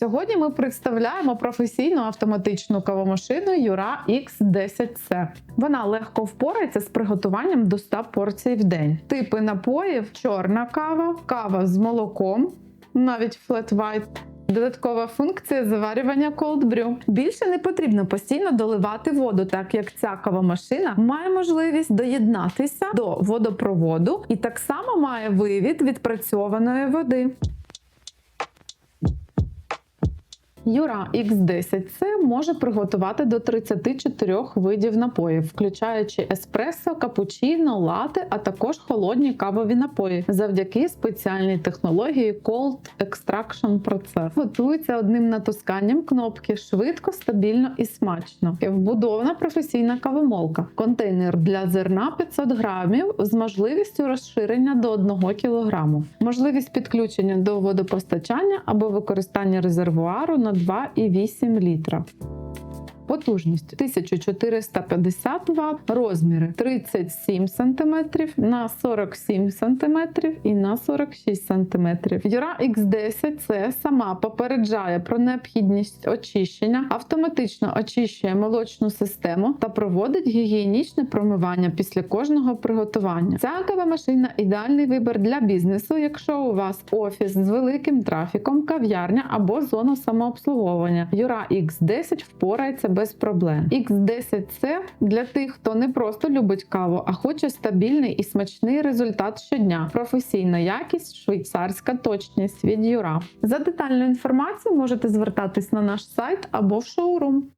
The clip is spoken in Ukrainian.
Сьогодні ми представляємо професійну автоматичну кавомашину Юра X10C. Вона легко впорається з приготуванням до 100 порцій в день. Типи напоїв: чорна кава, кава з молоком, навіть flat white. Додаткова функція заварювання cold brew. Більше не потрібно постійно доливати воду, так як ця кавомашина має можливість доєднатися до водопроводу і так само має вивід відпрацьованої води. Юра X10C може приготувати до 34 видів напоїв, включаючи еспресо, капучино, лати, а також холодні кавові напої, завдяки спеціальній технології Cold Extraction Process. Готується одним натисканням кнопки швидко, стабільно і смачно. Вбудована професійна кавомолка, контейнер для зерна 500 грамів з можливістю розширення до 1 кг, можливість підключення до водопостачання або використання резервуару на 2,8 літра. Потужність 1450 Вт, розміри 37 см на 47 см і на 46 см. Юра X10 це сама попереджає про необхідність очищення, автоматично очищує молочну систему та проводить гігієнічне промивання після кожного приготування. Ця кавомашина ідеальний вибір для бізнесу, якщо у вас офіс з великим трафіком, кав'ярня або зона самообслуговування. Юра X10 впорається без проблем. X10C для тих, хто не просто любить каву, а хоче стабільний і смачний результат щодня. Професійна якість, швейцарська точність від Юра. За детальну інформацію можете звертатись на наш сайт або в шоурум.